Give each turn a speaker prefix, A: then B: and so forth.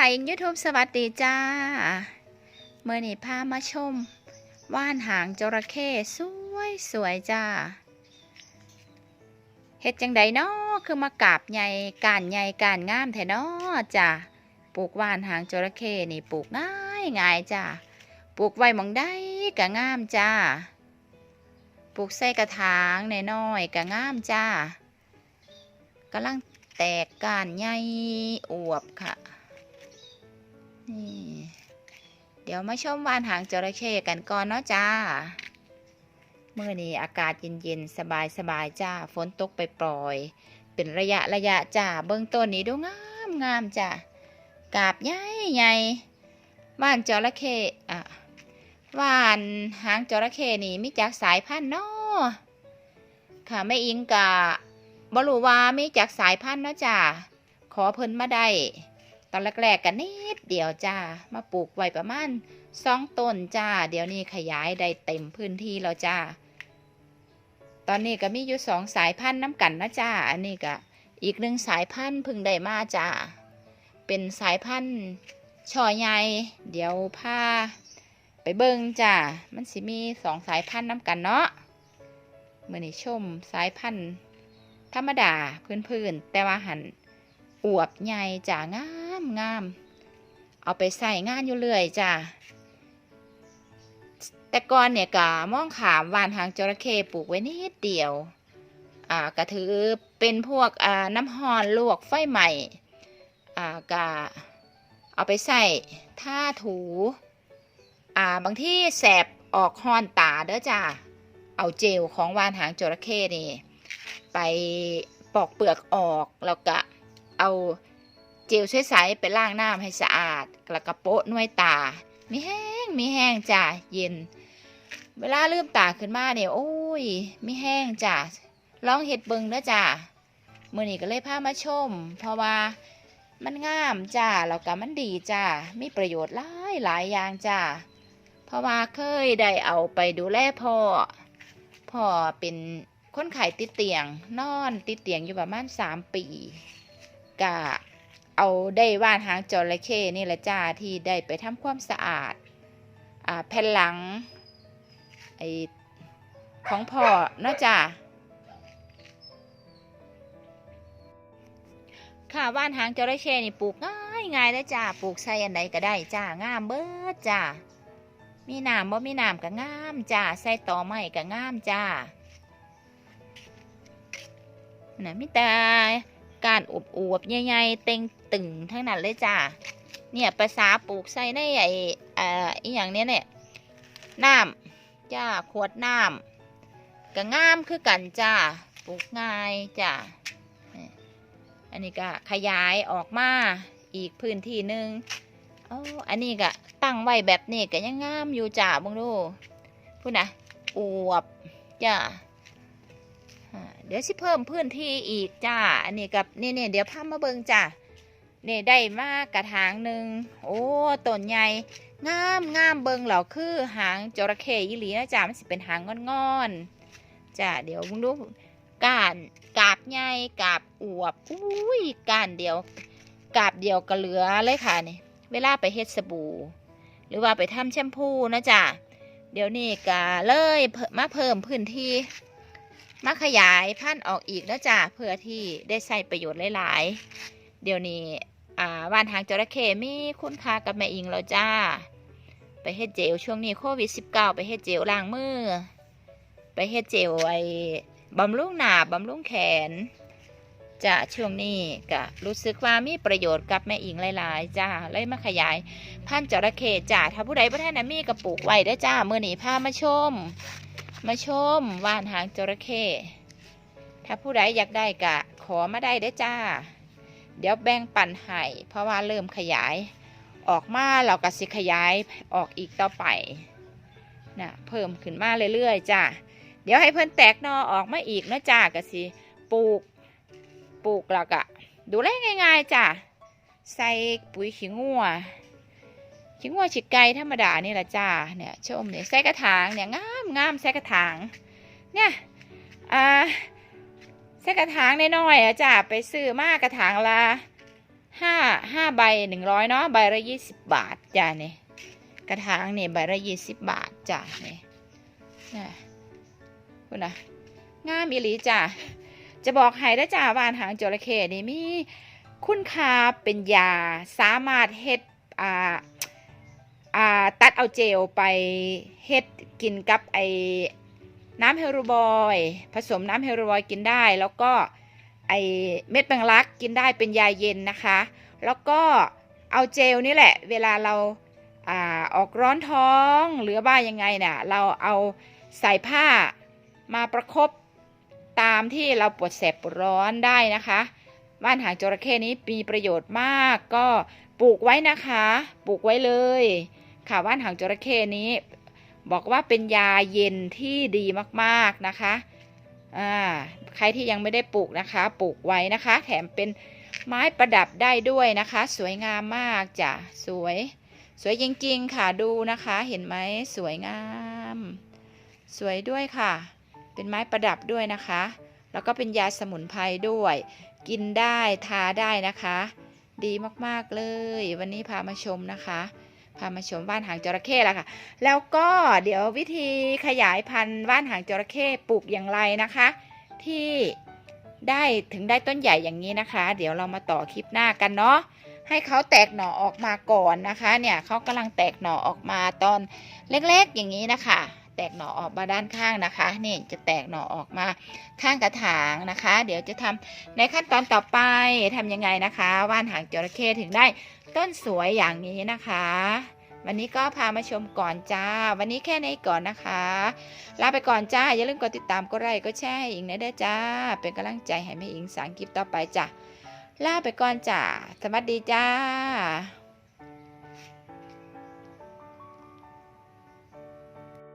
A: ค่ะยูทูบสวัสดีจ้า เมื่อนี้พามาชม ว่านหางจระเข้สวยสวยจ้าเฮ็ดจังใดเนาะคือมากราบใหญ่การใหญ่การงามแท้เนาะจ้าปลูกว่านหางจระเข้นี่ปลูกง่ายง่ายจ้าปลูกไว้มองได้ก็งามจ้าปลูกใส่กระถางนน้อยก็งามจ้ากำลังแตกก้านใหญ่อวบค่ะ นี่เดี๋ยวมาชมวานหางจระเข้กันก่อนเนาะจ้า เมื่อนี้อากาศเย็นๆ สบายๆ จ้า ฝนตกไปปล่อย เป็นระยะระยะจ้า เบื้องต้นนี้ดูงามงามจ้ากาบใหญ่ใหญ่ว่านจระเข้อะว่านหางจระเข้นี่มีจากสายพันธุ์เนาะค่ะแม่อิงกะบรูวามีจากสายพันธุ์เนาะจ้าขอเพิ่นมาได้ ตอนแรกๆกันนิดเดียวจ้า มาปลูกไว้ประมาณสองต้นจ้า เดี๋ยวนี้ขยายได้เต็มพื้นที่แล้วจ้า ตอนนี้ก็มีอยู่สองสายพันธุ์น้ำกันนะจ้า อันนี้ก็อีกหนึ่งสายพันธุ์พึ่งได้มาจ้า เป็นสายพันธุ์ช่อใหญ่เดี๋ยวพาไปเบิ่งจ้า มันสิมีสองสายพันธุ์น้ำกันเนาะเมื่อนี้ชมสายพันธุ์ธรรมดาพื้นๆแต่ว่าหันอวบใหญ่จ้างาม งาม เอาไปใส่งานอยู่เรื่อยจ้าแต่ก่อนเนี่ยกะมองขามวานหางจระเข้ปลูกไว้นิดเดียว อ่ากะถือเป็นพวกอ่าน้ำหอนลวกไฟใหม่ อ่ากะเอาไปใส่ท่าถู อ่าบางที่แสบออกหอนตาเด้อจ้าเอาเจลของวานหางจระเข้นี่ ไปปอกเปลือกออกแล้วก็เอา เจลใสไปล้างน้ำให้สะอาดแล้วก็โปะน่วยตา มีแห้งมีแห้งจ้ะเย็น เวลาลืมตาขึ้นมาเนี่ยโอ้ยมีแห้งจ้ะลองเห็ดเบิงเด้อจ้ะมื่อนี้ก็เลยพามาชม เพราะว่ามันงามจ้าแล้วก็มันดีจ้ามีประโยชน์หลายหลายอย่างจ้าเพราะว่าเคยได้เอาไปดูแลพ่อ พ่อเป็นคนไข้ติดเตียง นอนติดเตียงอยู่ประมาณสามปีกะ เอาได้ว่านหางจระเข้นี่แหละจ้าที่ได้ไปทำความสะอาดอ่าแผ่นหลังไอของพ่อเนาะจ้าค่ะว่านหางจระเข้นี่ปลูกง่ายง่ายเลยจ้าปลูกใส่อันใดก็ได้จ้างามเบิดจ้ามีน้ำบ่มีน้ำก็งามจ้าใส่ต่อไม้ก็งามจ้านะมิตา การอบอวบๆใหญ่ๆเต็งตึงทั้งนั้นเลยจ้าเนี่ยภาษาปลูกใส่ในไอ้เอ่ออีอย่างเนี้ยเนี่ยน้ำจ้าขวดน้ำก็งามคือกันจ้าปลูกง่ายจ้าอันนี้ก็ขยายออกมาอีกพื้นที่หนึ่งโอ้อันนี้ก็ตั้งไว้แบบนี้ก็ยังงามอยู่จ้าบังดูพูดนะอวบจ้า เดี๋ยวสิเพิ่มพื้นที่อีกจ้า อันนี้กับนี่เนี่ยเดี๋ยวพามาเบิงจ้าเนี่ยได้มากกระถางหนึ่งโอ้ต้นใหญ่งามงามเบิงเหล่าคือหางจระเข้ยี่หลีนะจ้ามันสิเป็นหางงอนๆจ้าเดี๋ยวมึงดูก้านกาบใหญ่กาบอวบอุ้ยก้านเดียวกาบเดียวก็เหลือเลยค่ะนี่เวลาไปเฮ็ดสบู่ หรือว่าไปทำแชมพูนะจ้าเดี๋ยวนี้ก็เลยมาเพิ่มพื้นที่ มาขยายพันธุ์ออกอีกนะจ้ะเพื่อที่ได้ใช้ประโยชน์หลายๆ เดี๋ยวนี้ว่านหางจระเข้มีคุณค่ากับแม่อิงแล้วจ้า ไปเฮ็ดเจลช่วงนี้โควิด -19 ไปเฮ็ดเจลล้างมือ ไปเฮ็ดเจลไอ้บำรุงหนาบำรุงแขนจะช่วงนี้ก็รู้สึกว่ามีประโยชน์กับแม่อิงหลายๆจ้าเลยมาขยาย พันธุ์จระเข้จ้าถ้าผู้ใดบ่ทันนะมีกระปุกไว้เด้จ้าเมื้อนี้พามาชม มาชมว่านหางจระเข้ถ้าผู้ใดอยากได้กะ ขอมาได้เด้จ้า เดี๋ยวแบ่งปันให้เพราะว่าเริ่มขยาย ออกมาเราก็สิขยายออกอีกต่อไปนะเพิ่มขึ้นมาเรื่อยๆจ้าเดี๋ยวให้เพิ่นแตกนอออกมาอีกนะจ้าก็สิปลูกปลูกแล้วก็ดูแลง่ายๆจ้าใส่ปุ๋ยขี้งัว ขี้งัวฉีกไก่ธรรมดานี่แหละจ้าเนี่ยชมเนี่ยใส่กระถางเนี่ยงามงามใส่กระถางเนี่ยอ่าใส่กระถางน้อยๆอะจ้าไปซื้อมากระถางละห้าห้าใบหนึ่งร้อยเนาะใบละยี่สิบบาทจ้ะเนี่ยกระถางเนี่ยใบละยี่สิบบาทจ้ะเนี่ยนะคุณนะงามอีหลีจ้ะจะบอกให้ได้จ้าวานหางจระเข้นี่มีคุณค่าเป็นยาสามารถเฮ็ดอ่า อ่าตัดเอาเจลไปเฮ็ดกินกับไอน้ำเฮโรบอยผสมน้ำเฮโรบอยกินได้ แล้วก็ไอเม็ดแมงลักกินได้เป็นยาเย็นนะคะ แล้วก็เอาเจลนี่แหละ เวลาเราอ่าออกร้อนท้องหรือว่ายังไงเนี่ยเราเอาใส่ผ้ามาประคบตามที่เราปวดแสบปวดร้อนได้นะคะว่านหางจระเข้นี้มีประโยชน์มาก ก็ปลูกไว้นะคะ ปลูกไว้เลย ค่ะว่านหางจระเข้นี้ บอกว่าเป็นยาเย็นที่ดีมากๆนะคะอ่าใครที่ยังไม่ได้ปลูกนะคะปลูกไว้นะคะ แถมเป็นไม้ประดับได้ด้วยนะคะ สวยงามมากจ้ะสวย สวยจริง ๆ ค่ะดูนะคะ เห็นไหมสวยงาม สวยด้วยค่ะ เป็นไม้ประดับด้วยนะคะ แล้วก็เป็นยาสมุนไพรด้วย กินได้ทาได้นะคะ ดีมากๆเลย วันนี้พามาชมนะคะ พามาชมบ้านหางจระเข้ละค่ะ แล้วก็เดี๋ยววิธีขยายพันธุ์บ้านหางจระเข้ปลูกอย่างไรนะคะ ที่ได้ถึงได้ต้นใหญ่อย่างนี้นะคะ เดี๋ยวเรามาต่อคลิปหน้ากันเนาะให้เขาแตกหน่อออกมาก่อนนะคะ เนี่ยเขากำลังแตกหน่อออกมาตอนเล็กๆอย่างนี้นะคะ แตกหน่อออกมาด้านข้างนะคะนี่จะแตกหน่อออกมาข้างกระถางนะคะ เดี๋ยวจะทำในขั้นตอนต่อไปทำยังไงนะคะ ว่านหางจระเข้ถึงได้ ต้นสวยอย่างนี้นะคะ วันนี้ก็พามาชมก่อนจ้า วันนี้แค่นี้ก่อนนะคะ ลาไปก่อนจ้า อย่าลืมกดติดตามกดไลค์กดแชร์ให้อิงนะได้จ้า เป็นกำลังใจให้แม่อิงสร้างคลิปต่อไปจ้าลาไปก่อนจ้า สวัสดีจ้า